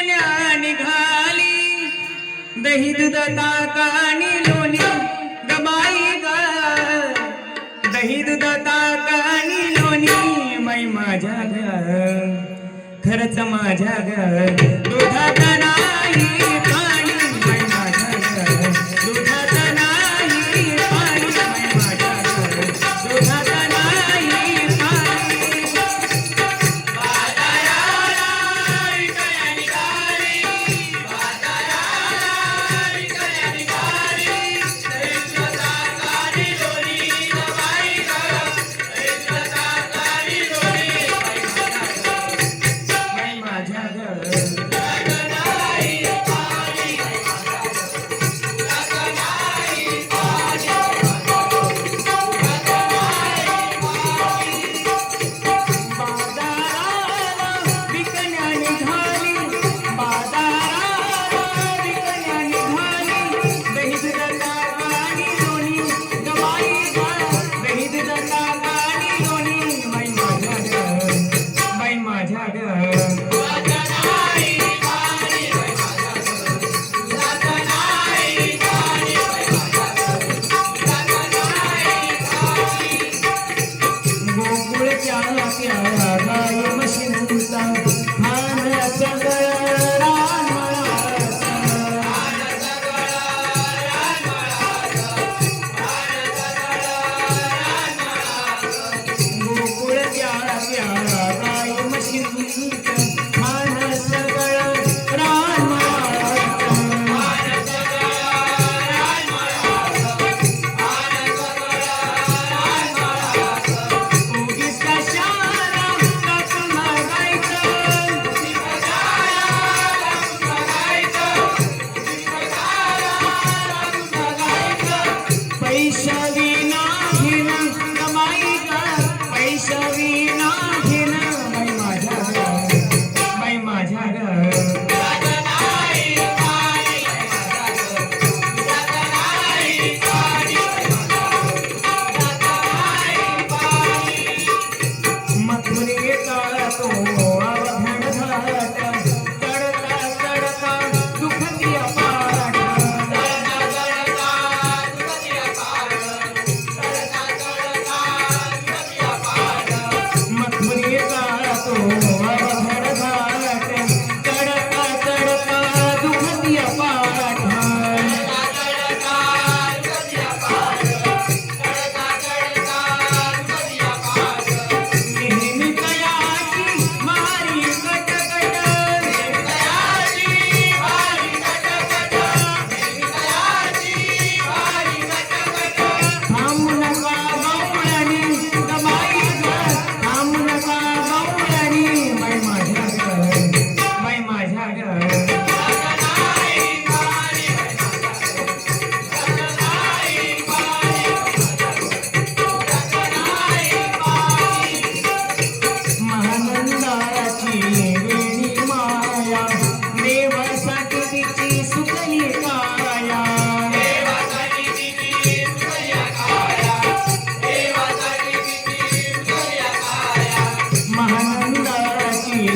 कन्या निघाली दही दुधाता कानी लोणी गबाई ग. दही दुधाता कानी लोणी मै माझ्या घर खरंच माझ्या घर दुधात नाही